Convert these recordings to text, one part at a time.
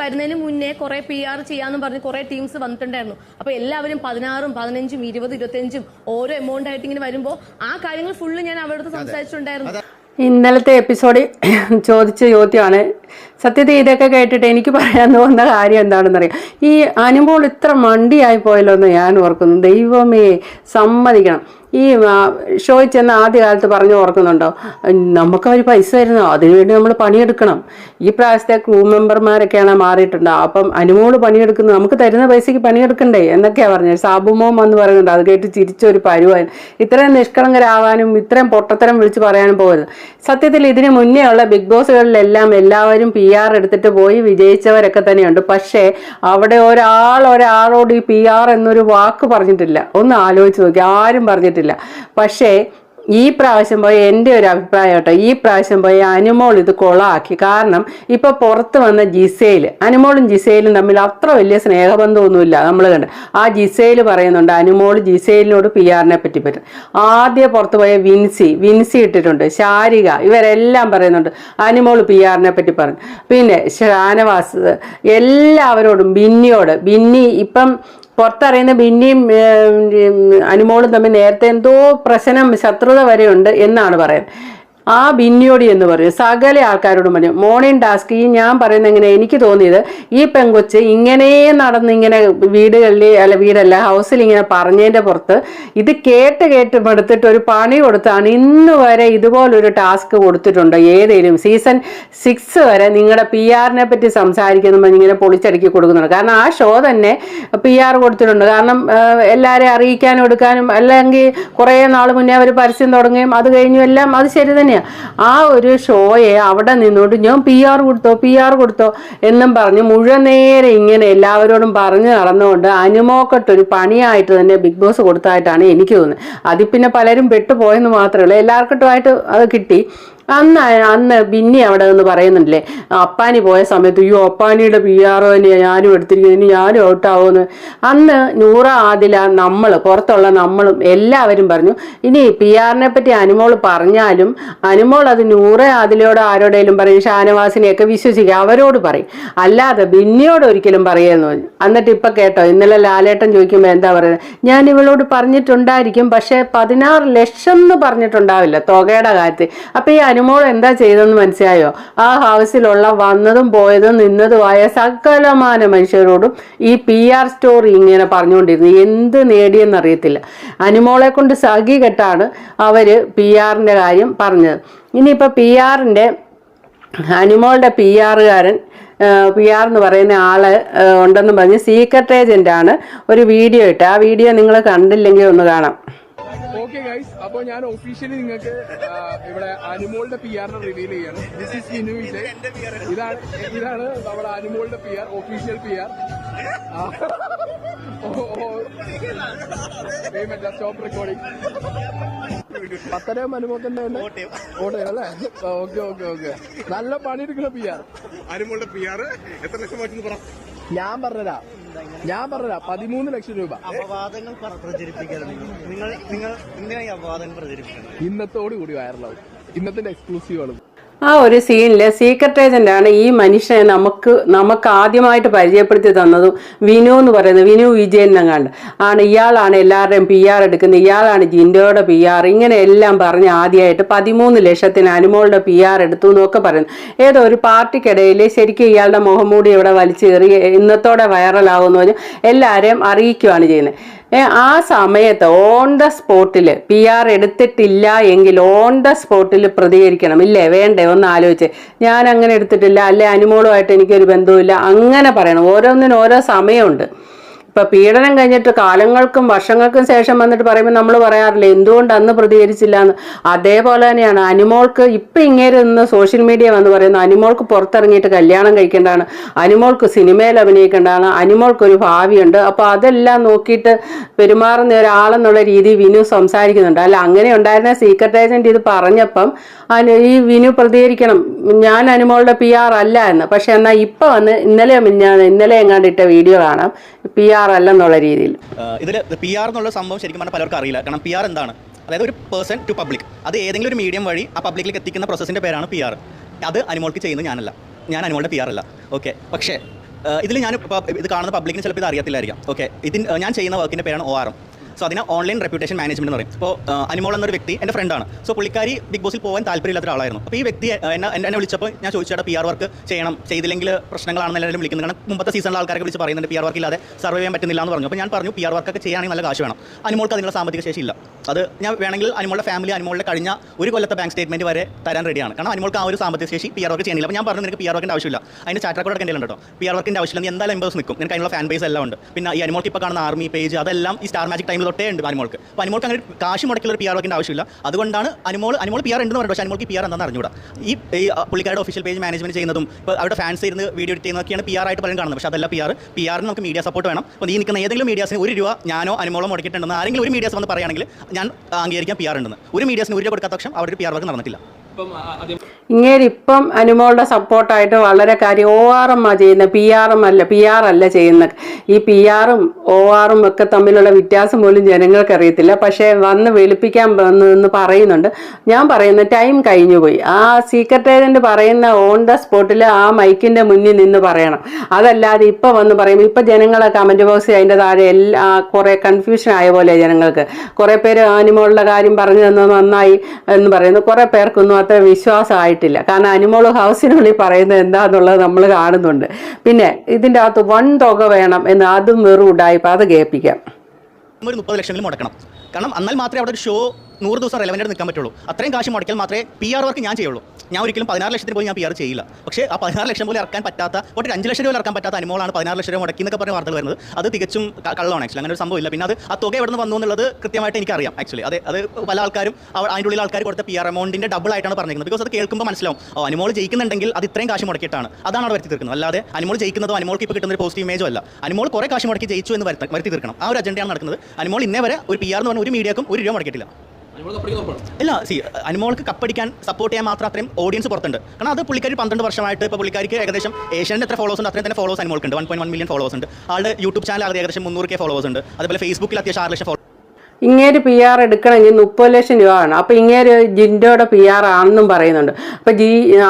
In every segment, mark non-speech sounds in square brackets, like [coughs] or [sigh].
വരുന്നതിന് മുന്നേ കുറെ പി ആർ ചെയ്യാന്ന് പറഞ്ഞ് കുറെ ടീംസ് വന്നിട്ടുണ്ടായിരുന്നു. അപ്പൊ എല്ലാവരും പതിനാറും പതിനഞ്ചും ഇരുപത് ഇരുപത്തിയഞ്ചും ഓരോ എമൗണ്ട് ആയിട്ട് ഇങ്ങനെ വരുമ്പോൾ ആ കാര്യങ്ങൾ ഫുള്ള് ഞാൻ അവരുടെ സംസാരിച്ചിട്ടുണ്ടായിരുന്നു. ഇന്നലത്തെ എപ്പിസോഡിൽ [coughs] ചോദിച്ച ചോദ്യമാണ് സത്യത്തിൽ ഇതൊക്കെ കേട്ടിട്ട് എനിക്ക് പറയാൻ തോന്നുന്ന കാര്യം എന്താണെന്നറിയാം. ഈ അനുമോൾ ഇത്ര മണ്ടിയായി പോയല്ലോ എന്ന് ഞാൻ ഓർക്കുന്നു. ദൈവമേ സമ്മതിക്കണം. ഈ ഷോയിൽ ചെന്ന് ആദ്യ കാലത്ത് പറഞ്ഞു ഓർക്കുന്നുണ്ടോ? നമുക്ക് അവർ പൈസ തരുന്നോ അതിനുവേണ്ടി നമ്മൾ പണിയെടുക്കണം. ഈ പ്രാവശ്യത്തെ ക്രൂ മെമ്പർമാരൊക്കെയാണ് മാറിയിട്ടുണ്ട്. അപ്പം അനുമോൾ പണിയെടുക്കുന്നു. നമുക്ക് തരുന്ന പൈസയ്ക്ക് പണിയെടുക്കണ്ടേ? എന്നൊക്കെയാണ് പറഞ്ഞത്. സാബുമോം എന്ന് പറയുന്നുണ്ട്. അത് കേട്ട് ചിരിച്ചൊരു പരുവാൻ ഇത്രയും നിഷ്കളങ്കരാവാനും ഇത്രയും പൊട്ടത്തരം വിളിച്ച് പറയാനും പോകരുത് സത്യത്തിൽ ഇതിന് മുന്നേ ഉള്ള ബിഗ് ബോസുകളിലെല്ലാം എല്ലാവരും പി ആർ എടുത്തിട്ട് പോയി വിജയിച്ചവരൊക്കെ തന്നെയുണ്ട്. പക്ഷേ അവിടെ ഒരാൾ ഒരാളോട് ഈ പി ആർ എന്നൊരു വാക്ക് പറഞ്ഞിട്ടില്ല. ഒന്ന് ആലോചിച്ച് നോക്കി. ആരും പറഞ്ഞിട്ടില്ല. പക്ഷേ ഈ പ്രാവശ്യം പോയി എന്റെ ഒരു അഭിപ്രായം കേട്ടോ. ഈ പ്രാവശ്യം പോയി അനുമോൾ ഇത് കൊളാക്കി. കാരണം ഇപ്പൊ പുറത്ത് വന്ന ജിസേൽ അനുമോളും ജിസേലും തമ്മിൽ അത്ര വലിയ സ്നേഹബന്ധമൊന്നുമില്ല. നമ്മൾ കണ്ട് ആ ജിസേൽ പറയുന്നുണ്ട് അനുമോൾ ജിസേലിനോട് പി ആറിനെ പറ്റി പറ്റും. ആദ്യം പുറത്ത് പോയ വിൻസി വിൻസി ഇട്ടിട്ടുണ്ട് ശാരിക ഇവരെല്ലാം പറയുന്നുണ്ട് അനുമോൾ പി ആറിനെ പറ്റി പറഞ്ഞു. പിന്നെ ഷാനവാസ് എല്ലാവരോടും ബിന്നിയോട് ബിന്നി ഇപ്പം പുറത്തറിയുന്ന ബിന്നിയും അനുമോളും തമ്മിൽ നേരത്തെ എന്തോ പ്രശ്നം ശത്രുത വരെയുണ്ട് എന്നാണ് പറയുന്നത്. ആ ബിന്നിയോടി എന്ന് പറഞ്ഞു. സകല ആൾക്കാരോടും പറഞ്ഞു മോർണിംഗ് ടാസ്ക് ഈ ഞാൻ പറയുന്ന എങ്ങനെ എനിക്ക് തോന്നിയത് ഈ പെങ്കൊച്ച് ഇങ്ങനെ നടന്ന് ഇങ്ങനെ വീടുകളിൽ അല്ല വീടല്ല ഹൗസിൽ ഇങ്ങനെ പറഞ്ഞതിന്റെ പുറത്ത് ഇത് കേട്ട് കേട്ട് എടുത്തിട്ട് ഒരു പണി കൊടുത്താണ് ഇന്ന് വരെ ഇതുപോലൊരു ടാസ്ക് കൊടുത്തിട്ടുണ്ട്. ഏതെങ്കിലും സീസൺ സിക്സ് വരെ നിങ്ങളുടെ പി ആറിനെ പറ്റി സംസാരിക്കുന്ന ഇങ്ങനെ പൊളിച്ചടുക്കി കൊടുക്കുന്നുണ്ട്. കാരണം ആ ഷോ തന്നെ പി ആർ കൊടുത്തിട്ടുണ്ട്. കാരണം എല്ലാവരെയും അറിയിക്കാനും എടുക്കാനും അല്ലെങ്കിൽ കുറേ നാൾ മുന്നേ അവർ പരസ്യം തുടങ്ങുകയും അത് കഴിഞ്ഞു എല്ലാം അത് ശരി തന്നെയാണ് ആ ഒരു ഷോയെ അവിടെ നിന്നുകൊണ്ട് ഞാൻ പി ആർ കൊടുത്തോ പി ആർ കൊടുത്തോ എന്നും പറഞ്ഞ് മുഴുവൻ നേരെ ഇങ്ങനെ എല്ലാവരോടും പറഞ്ഞു നടന്നുകൊണ്ട് അനുമോക്കട്ടൊരു പണിയായിട്ട് തന്നെ ബിഗ് ബോസ് കൊടുത്തായിട്ടാണ് എനിക്ക് തോന്നുന്നത്. അതിൽ പിന്നെ പലരും പെട്ടുപോയെന്ന് മാത്രമേ ഉള്ളൂ. എല്ലാവർക്കിട്ടുമായിട്ട് അത് കിട്ടി. അന്ന് അന്ന് ബിന്നി അവിടെ നിന്ന് പറയുന്നുണ്ടല്ലേ അപ്പാനി പോയ സമയത്ത് അയ്യോ അപ്പാനിയുടെ പി ആർ ഒ തന്നെയാണ് ഞാനും എടുത്തിരിക്കുന്നത് ഇനി ഞാനും ഔട്ടാവുമെന്ന് അന്ന് നൂറ ആദില നമ്മൾ പുറത്തുള്ള നമ്മളും എല്ലാവരും പറഞ്ഞു ഇനി പി ആറിനെ പറ്റി അനുമോൾ പറഞ്ഞാലും അനുമോൾ അത് നൂറ ആദിലയോട് ആരോടേലും പറയും ഷാനവാസിനെയൊക്കെ വിശ്വസിക്കുക അവരോട് പറയും. അല്ലാതെ ബിന്നിയോട് ഒരിക്കലും പറയുമെന്ന് പറഞ്ഞു. എന്നിട്ട് ഇപ്പൊ കേട്ടോ ഇന്നലെ ലാലേട്ടൻ ചോദിക്കുമ്പോൾ എന്താ പറയുന്നത് ഞാൻ ഇവളോട് പറഞ്ഞിട്ടുണ്ടായിരിക്കും പക്ഷേ പതിനാറ് ലക്ഷം എന്ന് പറഞ്ഞിട്ടുണ്ടാവില്ല തുകയുടെ കാര്യത്തിൽ. അപ്പൊ ഈ അനുമോൾ എന്താ ചെയ്തെന്ന് മനസ്സിലായോ? ആ ഹൗസിലുള്ള വന്നതും പോയതും നിന്നതുമായ സകലമാന മനുഷ്യരോടും ഈ പി ആർ സ്റ്റോറി ഇങ്ങനെ പറഞ്ഞുകൊണ്ടിരുന്നു. എന്ത് നേടിയെന്നറിയത്തില്ല അനുമോളെ കൊണ്ട് സഖി കെട്ടാണ് അവർ പി ആറിന്റെ കാര്യം പറഞ്ഞത്. ഇനിയിപ്പോ പി ആറിന്റെ അനുമോളുടെ പി ആറുകാരൻ പി ആർ എന്ന് പറയുന്ന ആൾ ഉണ്ടെന്ന് പറഞ്ഞ് സീക്രട്ട് ഏജന്റ് ആണ് ഒരു വീഡിയോ ഇട്ട്. ആ വീഡിയോ നിങ്ങൾ കണ്ടില്ലെങ്കിൽ ഒന്ന് കാണാം. ഓക്കെ ഗൈസ് അപ്പൊ ഞാൻ ഒഫീഷ്യലി നിങ്ങൾക്ക് ഇവിടെ അനുമോളുടെ പി ആറിനെ റിവീൽ ചെയ്യാണ്. ദിസ് ഇസ് ഇനു വിജയ് ഇതാണ് ഇതാണ് നമ്മുടെ അനുമോളുടെ P R official P R stop recording പത്തനയും അനുഭവത്തിന്റെ കോട്ടയം അല്ലേ? ഓക്കെ ഓക്കെ ഓക്കെ നല്ല പണിയെടുക്കുന്ന പി ആർ അനുമോളുടെ പി ആർ എത്ര ലക്ഷം ഞാൻ പറഞ്ഞതാ ഞാൻ പറഞ്ഞ പതിമൂന്ന് ലക്ഷം രൂപ. അപവാദങ്ങൾ പ്ര- പ്രചരിപ്പിക്കരുത് നിങ്ങൾ. നിങ്ങൾ നിങ്ങൾ അപവാദങ്ങൾ പ്രചരിപ്പിക്കുന്നത് ഇന്നത്തോടു കൂടി വൈറലാവും ഇന്നത്തിന്റെ എക്സ്ക്ലൂസീവുകളും ആ ഒരു സീനിൽ സീക്രട്ട് ഏജന്റ് ആണ് ഈ മനുഷ്യനെ നമുക്ക് നമുക്ക് ആദ്യമായിട്ട് പരിചയപ്പെടുത്തി തന്നതും വിനു എന്ന് പറയുന്നത്. വിനു വിജയൻ എന്നങ്ങാണ്ട് ആണ് ഇയാളാണ് എല്ലാവരുടെയും പി ആർ എടുക്കുന്നത്. ഇയാളാണ് ജിൻഡോയുടെ പി ആർ ഇങ്ങനെ എല്ലാം പറഞ്ഞ് ആദ്യമായിട്ട് പതിമൂന്ന് ലക്ഷത്തിന് അനുമോളുടെ പി ആർ എടുത്തു എന്നൊക്കെ പറയുന്നു. ഏതോ ഒരു പാർട്ടിക്കിടയിൽ ശരിക്കും ഇയാളുടെ മുഖംമൂടി ഇവിടെ വലിച്ചു കയറി ഇന്നത്തോടെ വൈറലാകുമെന്ന് പറഞ്ഞ് എല്ലാവരെയും അറിയിക്കുകയാണ് ചെയ്യുന്നത്. ആ സമയത്ത് ഓൺ ദ സ്പോട്ടിൽ പി ആർ എടുത്തിട്ടില്ല എങ്കിൽ ഓൺ ദ സ്പോട്ടിൽ പ്രതികരിക്കണം. ഇല്ലേ? വേണ്ടേ? ഒന്ന് ആലോചിച്ച്. ഞാൻ അങ്ങനെ എടുത്തിട്ടില്ല. അല്ലെ? അനുമോളുമായിട്ട് എനിക്കൊരു ബന്ധവുമില്ല. അങ്ങനെ പറയണം. ഓരോന്നിനും ഓരോ സമയമുണ്ട്. ഇപ്പൊ പീഡനം കഴിഞ്ഞിട്ട് കാലങ്ങൾക്കും വർഷങ്ങൾക്കും ശേഷം വന്നിട്ട് പറയുമ്പോൾ നമ്മൾ പറയാറില്ല എന്തുകൊണ്ട് അന്ന് പ്രതികരിച്ചില്ല എന്ന് അതേപോലെ തന്നെയാണ്. അനിമോൾക്ക് ഇപ്പൊ ഇങ്ങേര് നിന്ന് സോഷ്യൽ മീഡിയ വന്ന് പറയുന്നു അനിമോൾക്ക് പുറത്തിറങ്ങിയിട്ട് കല്യാണം കഴിക്കേണ്ടതാണ്. അനിമോൾക്ക് സിനിമയിൽ അഭിനയിക്കേണ്ടതാണ്. അനിമോൾക്ക് ഒരു ഭാവിയുണ്ട്. അപ്പൊ അതെല്ലാം നോക്കിയിട്ട് പെരുമാറുന്ന ഒരാളെന്നുള്ള രീതി വിനു സംസാരിക്കുന്നുണ്ട്. അല്ല അങ്ങനെ ഉണ്ടായിരുന്ന സീക്രട്ട് ഏജന്റ് ഇത് പറഞ്ഞപ്പം ഈ വിനു പ്രതികരിക്കണം. ഞാൻ അനിമോളുടെ പി ആർ അല്ല എന്ന്. പക്ഷെ എന്നാൽ ഇപ്പൊ വന്ന് ഇന്നലെ ഇന്നലെ എങ്ങാണ്ട് ഇട്ട വീഡിയോ കാണാം. പി ആർ അല്ലെന്നുള്ള രീതിയിൽ. ഇതിൽ പി ആർ എന്നുള്ള സംഭവം ശരിക്കും പറഞ്ഞാൽ പലർക്കും അറിയില്ല. കാരണം പി ആർ എന്താണ്? അതായത് ഒരു പേഴ്സൺ ടു പബ്ലിക് അത് ഏതെങ്കിലും ഒരു മീഡിയം വഴി ആ പബ്ലിക്കിലേക്ക് എത്തിക്കുന്ന പ്രോസസ്സിന്റെ പേരാണ് പി ആർ. അത് അനുമോൾക്ക് ചെയ്യുന്നത് ഞാനല്ല. ഞാൻ അനുമോളുടെ പി ആർ അല്ല. ഓക്കെ പക്ഷേ ഇതിൽ ഞാൻ ഇത് കാണുന്ന പബ്ലിക്കിന് ചിലപ്പോൾ ഇത് അറിയത്തില്ലായിരിക്കാം. ഓക്കെ ഇതിന് ഞാൻ ചെയ്യുന്ന വർക്കിന്റെ പേരാണ് ഒ ആർ എം സോ അതിനെ ഓൺലൈൻ റെപ്യൂട്ടേഷൻ മാനേജ്മെന്റ് എന്ന് പറയും. ഇപ്പോൾ അനിമോൾ എന്നൊരു വ്യക്തി എന്റെ ഫ്രണ്ടാണ് സോ പുള്ളിക്കാരി ബിഗ് ബോസിൽ പോകാൻ താല്പര്യമില്ലാത്ത ഒരാളായിരുന്നു അപ്പോൾ ഈ വ്യക്തി എന്നെ എന്നെ വിളിച്ചപ്പോൾ ഞാൻ ചോദിച്ചാൽ പി ആർ വർക്ക് ചെയ്യണം. ചെയ്തില്ലെങ്കിൽ പ്രശ്നങ്ങളാണെന്ന് എല്ലാവരും വിളിക്കുന്നത് കാരണം മുമ്പത്തെ സീസണിലെ ആൾക്കാരൊക്കെ വിളിച്ച് പറയുന്നുണ്ട് പി ആർ വർക്ക് ഇല്ലാതെ സർവേ ചെയ്യാൻ പറ്റുന്നില്ല എന്ന് പറഞ്ഞു. അപ്പോൾ ഞാൻ പറഞ്ഞു പി ആർ വർക്കൊക്കെ ചെയ്യുകയാണെങ്കിൽ നല്ല കാശ് വേണം. അനിമോൾക്ക് അതിനുള്ള സാമ്പത്തിക ശേഷി ഇല്ല. അത് ഞാൻ വേണമെങ്കിൽ അനിമോളുടെ ഫാമിലി അനിമോളുടെ കഴിഞ്ഞ ഒരു കൊല്ലത്തെ ബാങ്ക് സ്റ്റേറ്റ്മെന്റ് വരെ തരാൻ റെഡിയാണ് കാരണം അനിമോൾക്ക് ആ ഒരു സാമ്പത്തിക ശേഷി പി ആർ വർക്ക് ചെയ്യുന്നില്ല അപ്പോൾ ഞാൻ പറഞ്ഞു നിനക്ക് പി ആർ വർക്കിന്റെ ആവശ്യമില്ല. അതിന് കോഡ് എടുക്കേണ്ടി കേട്ടോ. പി ആർ വർക്കിന്റെ ആവശ്യമില്ല. എന്തായാലും എംബേഴ്സ് നിൽക്കും. നിനക്ക് അതിനുള്ള ഫാൻ ബേസ് എല്ലാം ഉണ്ട്. പിന്നെ ഈ അനിമോൾക്ക് ഇപ്പോൾ കാണുന്ന ആർമി പേജ് അതെല്ലാം ഈ സ്റ്റാർ മാജിക് ടൈമിൽ തൊട്ടേ ഉണ്ട് അനിമോൾക്ക്. അപ്പോൾ അനിമോൾക്ക് അങ്ങനെ കാശ് മുടക്കിയുള്ള പി ആർ വർക്കിന്റെ ആവശ്യമില്ല. അതുകൊണ്ടാണ് അനിമോൾ അനിമോൾ പി ആർ ഉണ്ടെന്ന് പറഞ്ഞു പക്ഷേ അനിമോൾക്ക് പി ആർ എന്താണെന്ന് അറിഞ്ഞുകൂടാ ഈ പുള്ളിക്കാരുടെ ഒഫീഷ്യൽ പേജ് മാനേജ്മെന്റ് ചെയ്യുന്നതും ഇപ്പോൾ അവിടെ ഫാൻസ് ഇരുന്ന് വീഡിയോ എഡിറ്റ് ചെയ്യുന്നതൊക്കെയാണ് പി ആർ ആയിട്ട് പലരും കാണുന്നത്. പക്ഷേ അതല്ല പി ആർ പി ആറിന് നമുക്ക് മീഡിയ സപ്പോർട്ട് വേണം. അപ്പോൾ നീ നിൽക്കുന്ന ഏതെങ്കിലും മീഡിയാസിന് ഒരു രൂപ ഞാനോ അനിമോളോ മുടക്കിയിട്ടുണ്ടെന്ന് ആരെങ്കിലും ഒരു മീഡിയാസ് വന്ന് പറയുകയാണെങ്കിൽ ഞാൻ അംഗീകരിക്കാൻ പി ആർ ഉണ്ടെന്ന്. ഒരു മീഡിയസിന് ഒരു കൊടുക്കാത്ത പക്ഷം അവിടെ ഒരു പി ആർ വർക്ക് നടന്നിട്ടില്ല. ഇങ്ങേരിപ്പം അനുമോളുടെ സപ്പോർട്ടായിട്ട് വളരെ കാര്യം ഒ ആർ എം ആ ചെയ്യുന്നത് പി ആർ എം അല്ല പി ആർ അല്ല ചെയ്യുന്നത് ഈ പി ആറും ഒ ആറും ഒക്കെ തമ്മിലുള്ള വ്യത്യാസം പോലും ജനങ്ങൾക്ക് അറിയത്തില്ല പക്ഷേ വന്ന് വെളുപ്പിക്കാൻ എന്ന് പറയുന്നുണ്ട്. ഞാൻ പറയുന്ന ടൈം കഴിഞ്ഞു പോയി. ആ സീക്രട്ട് ഏജന്റ് പറയുന്ന ഓൺ ദ സ്പോട്ടിൽ ആ മൈക്കിന്റെ മുന്നിൽ നിന്ന് പറയണം. അതല്ലാതെ ഇപ്പം വന്ന് പറയുമ്പോൾ ഇപ്പം ജനങ്ങളെ കമന്റ് ബോക്സിൽ അതിന്റെ താഴെ എല്ലാ കുറേ കൺഫ്യൂഷൻ ആയ പോലെ ജനങ്ങൾക്ക്. കുറേ പേര് അനുമോളുടെ കാര്യം പറഞ്ഞു തന്നത് നന്നായി എന്ന് പറയുന്നു. കുറേ പേർക്കൊന്നും അത്ര വിശ്വാസമായിട്ടില്ല. കാരണം അനിമോൾ ഹൗസിനുള്ളിൽ പറയുന്നത് എന്താന്നുള്ളത് നമ്മൾ കാണുന്നുണ്ട്. പിന്നെ ഇതിന്റെ അകത്ത് വൺ തുക വേണം എന്ന് അതും വെറും ഉണ്ടായിപ്പോൾ അത് കേൾപ്പിക്കാം. ഒരു മുപ്പത് ലക്ഷമെങ്കിലും മുടക്കണം. കാരണം എന്നാൽ മാത്രമേ അവിടെ ഒരു ഷോ നൂറ് ദിവസം റെലവന്റ് നിൽക്കാൻ പറ്റുള്ളൂ. അത്രയും കാശ് മുടക്കിയാൽ മാത്രമേ പി ആർ വർക്ക് ഞാൻ ചെയ്യുള്ളൂ. ഞാൻ ഒരിക്കലും പതിനാറ് ലക്ഷത്തിന് പോലും ഞാൻ പി ആർ ചെയ്യില്ല. പക്ഷേ ആ പതിനാറ് ലക്ഷം പോലും ഇറക്കാൻ പറ്റാത്ത ഒരു അഞ്ച് ലക്ഷം രൂപ ഇറക്കാൻ പറ്റാത്ത അനുമോളാണ് പതിനാറ് ലക്ഷം രൂപ മുടക്കി എന്നൊക്കെ പറഞ്ഞ വാർത്തകൾ വരുന്നത്. അത് തികച്ചും കള്ളമാണ് ആക്ച്വലി അങ്ങനെ ഒരു സംഭവം ഇല്ല. പിന്നെ അത് ആ തുക എവിടെ നിന്ന് വന്നു എന്നുള്ളത് കൃത്യമായിട്ട് എനിക്കറിയാം ആക്ച്വലി അത് അത് പല ആൾക്കാരും അതിന്റെ ഉള്ളിൽ ആൾക്കാർ കൊടുത്ത പി ആർ എമൗണ്ടിന്റെ ഡബിൾ ആയിട്ടാണ് പറഞ്ഞിരിക്കുന്നത്. ബിക്കോസ് അത് കേൾക്കുമ്പോൾ മനസ്സിലാവും. ഓ അനുമോൾ ജയിക്കുന്നുണ്ടെങ്കിൽ അത് ഇത്രയും കാശ് മുടക്കിയിട്ടാണ്. അതാണ് അവിടെ വരുത്തി തീർക്കുന്നത്. അല്ലാതെ അനുമോൾ ജയിക്കുന്നതോ അനുമോൾക്ക് ഇപ്പോൾ കിട്ടുന്ന ഒരു പോസിറ്റീവ് ഇമേജോ അല്ല. അനുമോൾ കുറേ കാശ് മുടക്കി ജയിച്ചു എന്ന് വരുത്തി തീർക്കണം. ആ ഒരു അജണ്ടയാണ് നടക്കുന്നത്. അനുമോൾ ഇന്നേ വരെ ഒരു പി ആർ എന്ന് പറഞ്ഞ ഒരു മീഡിയക്കും ഒരു രൂപ മുടക്കിയിട്ടില്ല. ഇല്ല സി അനുമോൾക്ക് കപ്പടിക്കാൻ സപ്പോർട്ട് ചെയ്യാൻ മാത്രം അത്രയും ഓഡിയൻസ് പുറത്തുണ്ട്. കാരണം അത് പുള്ളിക്കാരി പന്ത്രണ്ട് വർഷമായിട്ട് ഇപ്പോൾ പുള്ളിക്കാരിക്ക് ഏകദേശം ഏഷ്യന്റെ എത്ര ഫോളോസ് ഉണ്ട് അത്രയും തന്നെ ഫോളോസ് അനുമോൾക്ക് ഉണ്ട് one point one million follows ഉണ്ട്. ആളുടെ യൂട്യൂബ് ചാനൽ അത് ഏകദേശം മുന്നൂറ് കെ ഫോളോസ് ഉണ്ട്. അതുപോലെ ഫേസ്ബുക്കിൽ അത്യാവശ്യം ആറ് ലക്ഷം ഇങ്ങേര് പി ആർ എടുക്കണമെങ്കിൽ മുപ്പത് ലക്ഷം രൂപ വേണം അപ്പം ഇങ്ങേര് ജിൻഡോയുടെ പി ആർ ആണെന്നും പറയുന്നുണ്ട്. അപ്പം ജി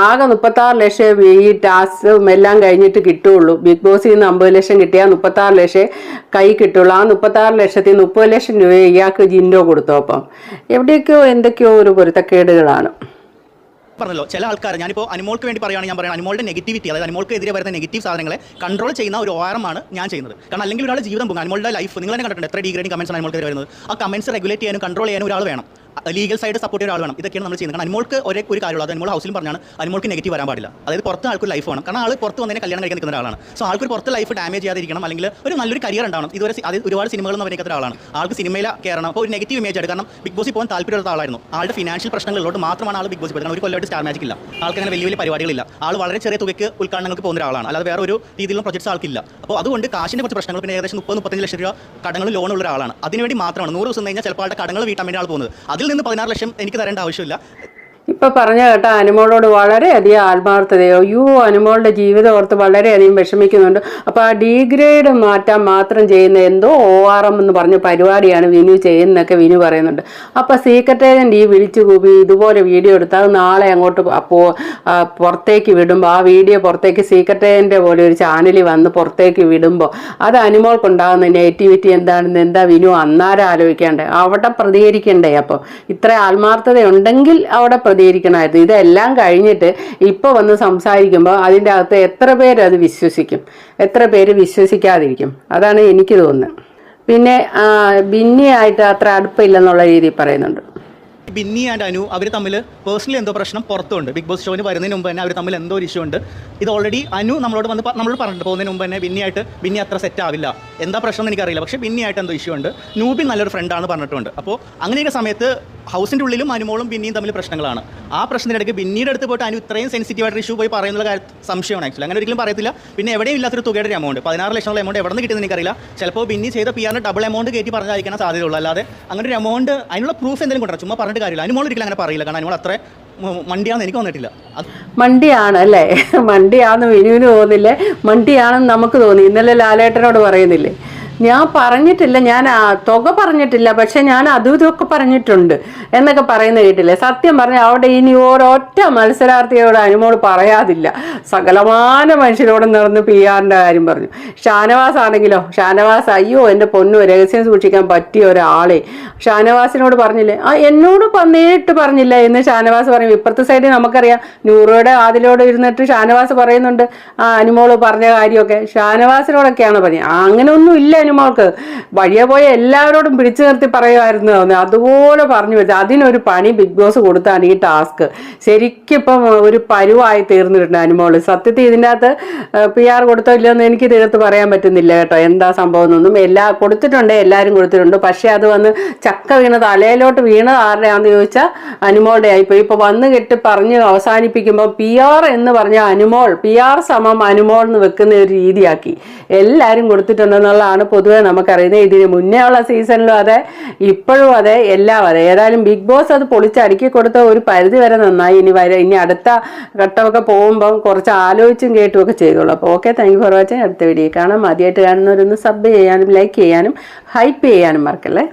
ആകെ മുപ്പത്താറ് ലക്ഷം ഈ ടാസ്കും എല്ലാം കഴിഞ്ഞിട്ട് കിട്ടുള്ളൂ. ബിഗ് ബോസിൽ നിന്ന് അമ്പത് ലക്ഷം കിട്ടിയാൽ മുപ്പത്താറ് ലക്ഷം കൈ കിട്ടുള്ളൂ. ആ മുപ്പത്താറ് ലക്ഷത്തിൽ മുപ്പത് ലക്ഷം രൂപ ഇയാൾക്ക് ജിൻഡോ കൊടുത്തു അപ്പം. എവിടെയൊക്കെയോ എന്തൊക്കെയോ ഒരു പൊരുത്തക്കേടുകളാണ്. പറഞ്ഞല്ലോ ചില ആൾക്കാർ ഞാനിപ്പോൾ അനിമോൾക്ക് വേണ്ടി പറയുകയാണ് ഞാൻ പറയുന്നത് അനിമോളുടെ നെഗറ്റിവിറ്റി അതായത് അനിമോൾക്ക് എതിരെ വരുന്ന നെഗറ്റീവ് സാധനങ്ങളെ കൺട്രോൾ ചെയ്യുന്ന ഒരു ഓരമാണ് ഞാൻ ചെയ്യുന്നത്. കാരണം അല്ലെങ്കിൽ ഒരാൾ ജീവിതം പോകും അനിമോളുടെ ലൈഫ് നിങ്ങൾ തന്നെ കണ്ടിട്ടുണ്ട് എത്ര ഡിഗ്രേഡിംഗ് കമൻസ് അനിമോൾക്ക് വരുന്നത്. ആ കമൻസ് റെഗുലേറ്റ് ചെയ്യാനും കൺട്രോൾ ചെയ്യാനും ഒരാൾ വേണം. ലീഗൽ സൈഡ് സപ്പോർട്ട് ഒരാൾ വേണം. ഇതൊക്കെയാണ് നമ്മൾ ചെയ്യുന്നത്. കാരണം അനുമോൾക്ക് ഒരേ ഒരു കാര്യമുള്ളൂ. അത് അനിമോൾ ഹൗസിലും പറഞ്ഞാണ് അനുമോൾക്ക് നെഗറ്റീവ് വരാൻ പാടില്ല. അതായത് പുറത്ത് ആൾക്ക് ലൈഫ് വേണം. കാരണം ആൾ പുറത്ത് വന്നതിനെ കല്യാണം കഴിക്കാൻ നിൽക്കുന്ന ഒരാളാണ്. സോ ആൾക്ക് ഒരു പുറത്ത് ലൈഫ് ഡാമേജ് ചെയ്യാതിരിക്കണം. അല്ലെങ്കിൽ ഒരു നല്ലൊരു കരിയർ ഉണ്ടാവണം. ഇതുവരെ അത് ഒരുപാട് എന്ന് പറയുന്ന ഒരാളാണ്. ആൾക്ക് സിനിമയിൽ കയറണം അപ്പോൾ ഒരു നെഗറ്റീവ് ഇമേജ് ആയിട്ട് കാരണം ബിഗ് ബോസിൽ പോകാൻ താല്പര്യമുള്ള ആളായിരുന്നു. ആളുടെ ഫിനാൻഷ്യൽ പ്രശ്നങ്ങളിലോട്ട് മാത്രമാണ് ആൾ ബിഗ് ബോസ് കാരണം ഒരു കൊല്ലമായിട്ട് സ്റ്റാർ മാജിക് ഇല്ല. ആൾക്ക് അങ്ങനെ വലിയ വലിയ പരിപാടികളില്ല. ആൾ വളരെ ചെറിയ തുകയ്ക്ക് ഉദ്ഘാടനങ്ങൾക്ക് പോകുന്ന ഒരാളാണ്. അല്ലാതെ വേറെ ഒരു രീതിയിലുള്ള പ്രൊജക്ട്സ് ആൾക്കില്ല. അപ്പോൾ അതുകൊണ്ട് കാശിന്റെ കുറച്ച് പ്രശ്നങ്ങൾ പിന്നെ ഏകദേശം മുപ്പത് മുപ്പത്തഞ്ച് ലക്ഷം രൂപ കടങ്ങൾ ലോൺ ഉള്ള ഒരാളാണ്. അതിനുവേണ്ടി മാത്രമാണ് നൂറ് ദിവസം കഴിഞ്ഞാൽ ചിലപ്പോൾ ആളുടെ കടങ്ങൾ വീട്ടാൻ വേണ്ടി ആൾ പോകുന്നത്. അതിൽ നിന്ന് പതിനാറ് ലക്ഷം എനിക്ക് തരേണ്ട ആവശ്യമില്ല. ഇപ്പൊ പറഞ്ഞ കേട്ട അനുമോളോട് വളരെയധികം ആത്മാർത്ഥതയോ യു അനുമോളുടെ ജീവിതം ഓർത്ത് വളരെയധികം വിഷമിക്കുന്നുണ്ട്. അപ്പൊ ആ ഡീഗ്രേഡ് മാറ്റാൻ മാത്രം ചെയ്യുന്ന എന്തോ ഒ ആർ എം എന്ന് പറഞ്ഞ പരിപാടിയാണ് വിനു ചെയ്യുന്നതൊക്കെ വിനു പറയുന്നുണ്ട്. അപ്പൊ സീക്രട്ട് ഈ വിളിച്ചു കൂപ്പി ഇതുപോലെ വീഡിയോ എടുത്താൽ നാളെ അങ്ങോട്ട് അപ്പോൾ പുറത്തേക്ക് വിടുമ്പോൾ ആ വീഡിയോ പുറത്തേക്ക് സീക്രട്ട് ഏജന്റ് പോലെ ഒരു ചാനലിൽ വന്ന് പുറത്തേക്ക് വിടുമ്പോൾ അത് അനുമോൾക്കുണ്ടാകുന്ന നെഗറ്റിവിറ്റി എന്താണെന്ന് എന്താ വിനു അന്നാരം ആലോചിക്കേണ്ടേ അവിടെ പ്രതികരിക്കണ്ടേ അപ്പോൾ ഇത്ര ആത്മാർത്ഥത ഉണ്ടെങ്കിൽ അവിടെ പ്രതികരിക്കണമായിരുന്നു. ഇതെല്ലാം കഴിഞ്ഞിട്ട് ഇപ്പോൾ വന്ന് സംസാരിക്കുമ്പോൾ അതിന്റെ അകത്ത് എത്ര പേര് അത് വിശ്വസിക്കും? എത്ര പേര് വിശ്വസിക്കാതിരിക്കും? അതാണ് എനിക്ക് തോന്നുന്നത്. പിന്നെ ഭിന്നിയായിട്ട് അത്ര അടുപ്പമില്ലെന്നുള്ള രീതിയിൽ പറയുന്നുണ്ട്. ബിന്നി ആൻഡ് അനു അവർ തമ്മിൽ പേഴ്സണലി എന്തോ പ്രശ്നം പുറത്തുണ്ട്. ബിഗ് ബോസ് ഷോന് വരുന്നതിന് മുമ്പ് തന്നെ അവർ തമ്മിൽ എന്തോ ഒരു ഇഷ്യൂ ഉണ്ട്. ഇത് ഓൾറെഡി അനു നമ്മളോട് വന്ന് നമ്മൾ പറഞ്ഞിട്ട് പോകുന്നതിന് മുമ്പ് തന്നെ ബിന്നിയായിട്ട് ബിന്നി അത്ര സെറ്റ് ആവില്ല. എന്താ പ്രശ്നം എന്ന് എനിക്കറിയില്ല. പക്ഷേ ബിന്നിയായിട്ട് എന്തോ ഇഷ്യൂ ഉണ്ട്. നൂബി നല്ലൊരു ഫ്രണ്ടാണ് പറഞ്ഞിട്ടുണ്ട്. അപ്പോൾ അങ്ങനെയൊക്കെ സമയത്ത് ഹൗസിന്റെ ഉള്ളിലും അനുമോളും ബിന്നിയും തമ്മിൽ പ്രശ്നങ്ങളാണ്. ആ പ്രശ്നത്തിനിടയ്ക്ക് പിന്നീട് അടുത്ത് പോയിട്ട് അനു ഇത്രയും സെൻസിറ്റീവായിട്ട് ഇഷ്യൂ പോയി പറയുന്ന കാര്യം സംശയമാണ് ആക്ച്വലി അങ്ങനെ ഒരിക്കലും പറയത്തില്ല. പിന്നെ എവിടെയും ഇല്ലാത്തൊരു തുകയുടെ ഒരു എമൗണ്ട് പതിനാറ് ലക്ഷം എമൗണ്ട് എവിടെ നിന്ന് കിട്ടുന്നത് എനിക്കറിയില്ല. ചിലപ്പോൾ ബിന്നി ചെയ്ത പി ആറിന് ഡബിൾ എമൗണ്ട് കയറ്റി പറഞ്ഞായിരിക്കാൻ സാധ്യതയുള്ളൂ. അല്ലാതെ അങ്ങനെ ഒരു എമൗണ്ട് അതിനുള്ള പ്രൂഫ് എന്തെങ്കിലും കൊണ്ടുവരാം ചുമ്മാ പറഞ്ഞിട്ട് കാര്യമില്ല. അനുമോൾ ഒരിക്കലും അങ്ങനെ പറയില്ല. കാരണം അനുമോൾ അത്ര മണ്ടിയാണെന്ന് എനിക്ക് തോന്നിയിട്ടില്ല. മണ്ടിയാണ് അല്ലേ? മണ്ടിയാണെന്ന് വിനുവിന് തോന്നില്ലേ? മണ്ടിയാണെന്ന് നമുക്ക് തോന്നി. ഇന്നലെ ലാലേട്ടനോട് പറയുന്നില്ലേ? ഞാൻ പറഞ്ഞിട്ടില്ല ഞാൻ തുക പറഞ്ഞിട്ടില്ല പക്ഷെ ഞാൻ അതും ഇതൊക്കെ പറഞ്ഞിട്ടുണ്ട് എന്നൊക്കെ പറയുന്ന കേട്ടില്ലേ? സത്യം പറഞ്ഞ അവിടെ ഇനി ഒരൊറ്റ മത്സരാർത്ഥിയോട് അനുമോൾ പറയാതില്ല. സകലമാന മനുഷ്യരോട് നിറന്ന് പി ആറിന്റെ കാര്യം പറഞ്ഞു. ഷാനവാസ് ആണെങ്കിലോ ഷാനവാസ് അയ്യോ എന്റെ പൊന്നു രഹസ്യം സൂക്ഷിക്കാൻ പറ്റിയ ഒരാളെ. ഷാനവാസിനോട് പറഞ്ഞില്ലേ? ആ എന്നോട് നേരിട്ട് പറഞ്ഞില്ല എന്ന് ഷാനവാസ് പറയും ഇപ്പുറത്തെ സൈഡിൽ നമുക്കറിയാം നൂറോടെ ആദിലോട് ഇരുന്നിട്ട് ഷാനവാസ് പറയുന്നുണ്ട് ആ അനുമോൾ പറഞ്ഞ കാര്യമൊക്കെ. ഷാനവാസിനോടൊക്കെയാണ് പറഞ്ഞത്. അങ്ങനെ ഒന്നും ഇല്ല അനുമോൾക്ക് വഴിയെ പോയ എല്ലാവരോടും പിടിച്ചു നിർത്തി പറയുമായിരുന്നു. അതുപോലെ പറഞ്ഞു വെച്ചാൽ അതിനൊരു പണി ബിഗ് ബോസ് കൊടുത്താണ് ഈ ടാസ്ക്. ശരിക്കും ഇപ്പം ഒരു പരുവായി തീർന്നിട്ടുണ്ട് അനുമോൾ. സത്യത്തിൽ ഇതിനകത്ത് പി ആർ കൊടുത്തോ ഇല്ലയോ എന്ന് എനിക്ക് തീർത്ത് പറയാൻ പറ്റുന്നില്ല കേട്ടോ. എന്താ സംഭവം എന്നൊന്നും. എല്ലാ കൊടുത്തിട്ടുണ്ട് എല്ലാവരും കൊടുത്തിട്ടുണ്ട്. പക്ഷേ അത് വന്ന് ചക്ക വീണ തലയിലോട്ട് വീണത് ആരുടെയാണെന്ന് ചോദിച്ചാൽ അനുമോളുടെ ആയിപ്പോയി. ഇപ്പൊ വന്ന് കെട്ടി പറഞ്ഞ് അവസാനിപ്പിക്കുമ്പോൾ പി ആർ എന്ന് പറഞ്ഞ അനുമോൾ പി ആർ സമം അനുമോൾ എന്ന് വെക്കുന്ന ഒരു രീതിയാക്കി. എല്ലാവരും കൊടുത്തിട്ടുണ്ടെന്നുള്ളതാണ് പൊതുവെ നമുക്കറിയുന്നത് ഇതിന് മുന്നേ ഉള്ള സീസണിലും അതെ ഇപ്പോഴും അതെ എല്ലാം അതെ. ഏതായാലും ബിഗ് ബോസ് അത് പൊളിച്ചടുക്കി കൊടുത്ത ഒരു പരിധി വരെ നന്നായി. ഇനി വരെ ഇനി അടുത്ത ഘട്ടമൊക്കെ പോകുമ്പം കുറച്ച് ആലോചിച്ചും കേട്ടുമൊക്കെ ചെയ്തോളൂ അപ്പോൾ okay thank you for watching അടുത്ത വീഡിയോ കാണാം. ആദ്യമായിട്ട് കാണുന്നവരൊന്ന് സബ് ചെയ്യാനും ലൈക്ക് ചെയ്യാനും ഹൈപ്പ് ചെയ്യാനും മറക്കല്ലേ?